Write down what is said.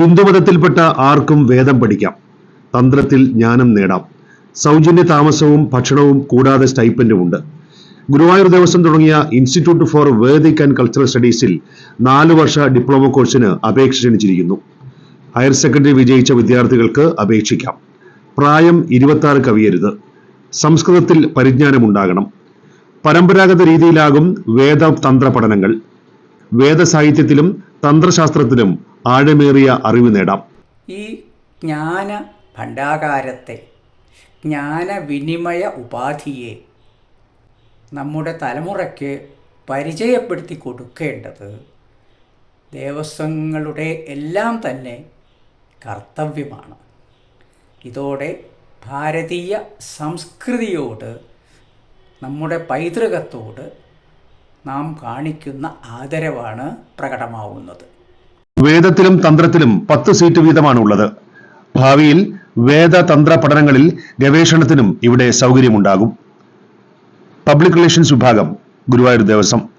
ഹിന്ദുമതത്തിൽപ്പെട്ട ആർക്കും വേദം പഠിക്കാം. തന്ത്രത്തിൽ ജ്ഞാനം നേടാം. സൗജന്യ താമസവും ഭക്ഷണവും കൂടാതെ സ്റ്റൈപ്പൻഡും ഉണ്ട്. ഗുരുവായൂർ ദേവസ്വം തുടങ്ങിയ institute for vedic and cultural സ്റ്റഡീസിൽ നാല് വർഷ ഡിപ്ലോമ കോഴ്സിന് അപേക്ഷ ക്ഷണിച്ചിരിക്കുന്നു. ഹയർ സെക്കൻഡറി വിജയിച്ച വിദ്യാർത്ഥികൾക്ക് അപേക്ഷിക്കാം. പ്രായം ഇരുപത്തി കവിയരുത്. സംസ്കൃതത്തിൽ പരിജ്ഞാനമുണ്ടാകണം. പരമ്പരാഗത രീതിയിലാകും വേദതന്ത്ര പഠനങ്ങൾ വേദസാഹിത്യത്തിലും തന്ത്രശാസ്ത്രത്തിലും ആഴമേറിയ അറിവ് നേടാം. ഈ ജ്ഞാന ഭണ്ഡാകാരത്തെ ജ്ഞാനവിനിമയ ഉപാധിയെ നമ്മുടെ തലമുറയ്ക്ക് പരിചയപ്പെടുത്തി കൊടുക്കേണ്ടത് ദേവസ്വങ്ങളുടെ എല്ലാം തന്നെ കർത്തവ്യമാണ്. ഇതോടെ ഭാരതീയ സംസ്കൃതിയോട് നമ്മുടെ പൈതൃകത്തോട് നാം കാണിക്കുന്ന ആദരവാണ് പ്രകടമാവുന്നത്. വേദത്തിലും തന്ത്രത്തിലും പത്ത് സീറ്റ് വീതമാണ് ഉള്ളത് ഭാവിയിൽ വേദ തന്ത്ര പഠനങ്ങളിൽ ഗവേഷണത്തിനും ഇവിടെ സൗകര്യമുണ്ടാകും. പബ്ലിക് റിലേഷൻസ് വിഭാഗം ഗുരുവായൂർ ദേവസ്വം.